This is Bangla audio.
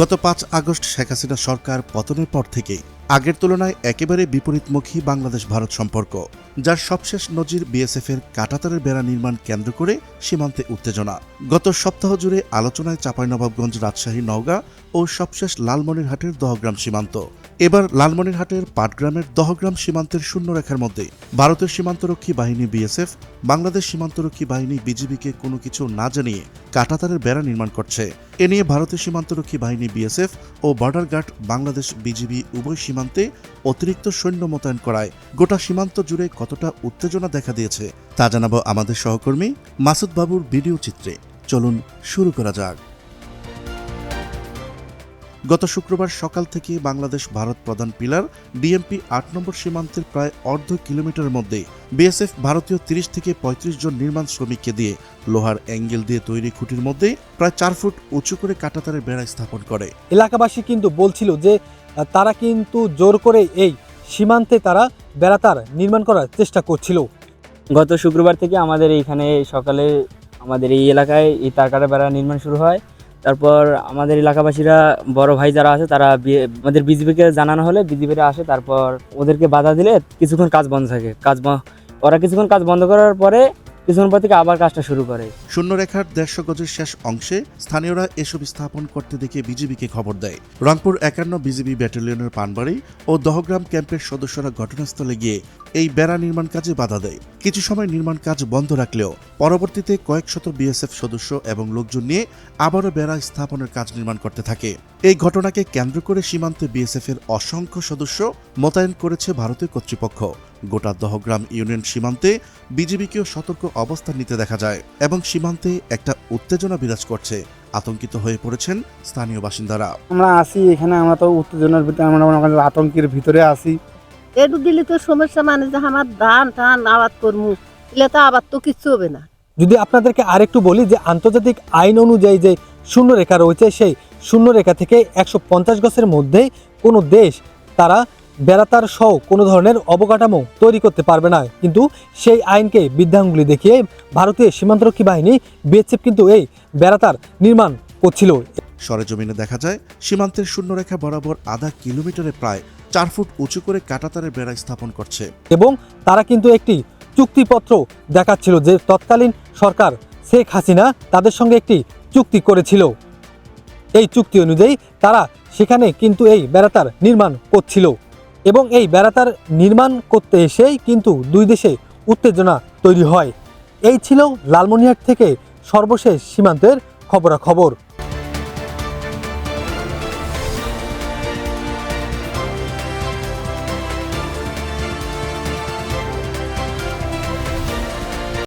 গত পাঁচ আগস্ট শেখ হাসিনা সরকার পতনের পর থেকেই আগের তুলনায় একেবারে বিপরীতমুখী বাংলাদেশ ভারত সম্পর্ক, যার সবশেষ নজির বিএসএফ এর কাটাতারের বেড়া নির্মাণ কেন্দ্র করে সীমান্তে উত্তেজনা। গত সপ্তাহ জুড়ে আলোচনায় চাঁপাইনবাবগঞ্জ রাজশাহী নওগাঁ ও সবশেষ লালমনিরহাটের দহগ্রাম সীমান্ত। এবার লালমনিরহাটের পাটগ্রামের দহগ্রাম সীমান্তের শূন্যরেখার মধ্যে ভারতের সীমান্তরক্ষী বাহিনী বিএসএফ, বাংলাদেশ সীমান্তরক্ষী বাহিনী বিজিবিকে কোনো কিছু না জানিয়ে কাটাতারের বেড়া নির্মাণ করছে। এ নিয়ে ভারতের সীমান্তরক্ষী বাহিনী বিএসএফ ও বর্ডার গার্ড বাংলাদেশ বিজিবি উভয় সীমান্তে অতিরিক্ত সৈন্য মোতায়েন করায় গোটা সীমান্ত জুড়ে কতটা উত্তেজনা দেখা দিয়েছে তা জানাব আমাদের সহকর্মী মাসুদ বাবুর ভিডিও চিত্রে। চলুন শুরু করা যাক। গত শুক্রবার সকাল থেকে বাংলাদেশ ভারত প্রধান পিলার ডিএমপি আট নম্বর সীমান্তের প্রায় অর্ধ কিলোমিটারের মধ্যে বিএসএফ ভারতীয় তিরিশ থেকে পঁয়ত্রিশ জন নির্মাণ শ্রমিককে দিয়ে লোহার অ্যাঙ্গেল দিয়ে তৈরি খুঁটির মধ্যে প্রায় চার ফুট উঁচু করে কাটাতারের বেড়া স্থাপন করে। এলাকাবাসী কিন্তু বলছিল যে তারা কিন্তু জোর করে এই সীমান্তে তারা বেড়াতার নির্মাণ করার চেষ্টা করছিল। গত শুক্রবার থেকে আমাদের এইখানে সকালে আমাদের এই এলাকায় এই তারকাটা বেড়া নির্মাণ শুরু হয়। তারপর আমাদের এলাকাবাসীরা, বড় ভাই যারা আছে তারা আমাদের বিজেপিকে জানানো হলে বিজেপিরা আসে, তারপর ওদেরকে বাধা দিলে কিছুক্ষণ কাজ বন্ধ থাকে। কাজ ওরা কিছুক্ষণ কাজ বন্ধ করার পরে কিছুক্ষণ পর থেকে আবার কাজটা শুরু করে। শূন্যরেখার দেড়শো গজের শেষ অংশে স্থানীয়রা এসব স্থাপন করতে দেখে বিজিবিকে খবর দেয়। রংপুর একান্ন বিজিবি ব্যাটালিয়নের পানবাড়ি ও দহগ্রাম ক্যাম্পের সদস্যরা ঘটনাস্থলে গিয়ে এই বেড়া নির্মাণ কাজে বাধা দেয়। কিছু সময় নির্মাণ কাজ বন্ধ রাখলেও পরবর্তীতে কয়েক শত বিএসএফ সদস্য এবং লোকজন নিয়ে আবারও বেড়া স্থাপনের কাজ নির্মাণ করতে থাকে। এই ঘটনাকে কেন্দ্র করে সীমান্তে বিএসএফ এর অসংখ্য সদস্য মোতায়েন করেছে ভারতীয় কর্তৃপক্ষ। গোটা দহগ্রাম ইউনিয়ন সীমান্তে বিজেপিকেও সতর্ক অবস্থান নিতে দেখা যায় এবং সীমান্তে একটা উত্তেজনা বিরাজ করছে। আতঙ্কিত হয়ে পড়েছেন স্থানীয় বাসিন্দারা। আমরা আসি এখানে আমরা তো উত্তেজনার ভিতরে আমরা আতঙ্কের ভিতরে আসি। একটু দিলে তো সমস্যা মানে যে আমার ধান টান আবাদ করমু দিলে তো আবার তো কিচ্ছু হবে না। যদি আপনাদেরকে আরেকটু বলি যে আন্তর্জাতিক আইন অনুযায়ী যে শূন্য রেখা রয়েছে। সেই শূন্য রেখা থেকে একশো পঞ্চাশ গছের মধ্যে কোনো দেশ তারা বেড়াতার সহ কোনো ধরনের অবকাঠামো তৈরি করতে পারবে না। কিন্তু সেই আইনকে বৃদ্ধাঙ্গুলি দেখিয়ে ভারতীয় সীমান্তরক্ষী বাহিনী বিএসএফ কিন্তু এই বেড়াতার নির্মাণ করছিল। সরেজমিনে দেখা যায় সীমান্তের শূন্যরেখা বরাবর আধা কিলোমিটারে প্রায় চার ফুট উঁচু করে কাটাতারের বেড়া স্থাপন করছে। এবং তারা কিন্তু একটি চুক্তিপত্র দেখাচ্ছিল যে তৎকালীন সরকার শেখ হাসিনা তাদের সঙ্গে একটি চুক্তি করেছিল। এই চুক্তি অনুযায়ী তারা সেখানে কিন্তু এই বেড়াতার নির্মাণ করছিল এবং এই বেড়াতার নির্মাণ করতে এসেই কিন্তু দুই দেশে উত্তেজনা তৈরি হয়। এই ছিল লালমনিহাট থেকে সর্বশেষ সীমান্তের খবরাখবর।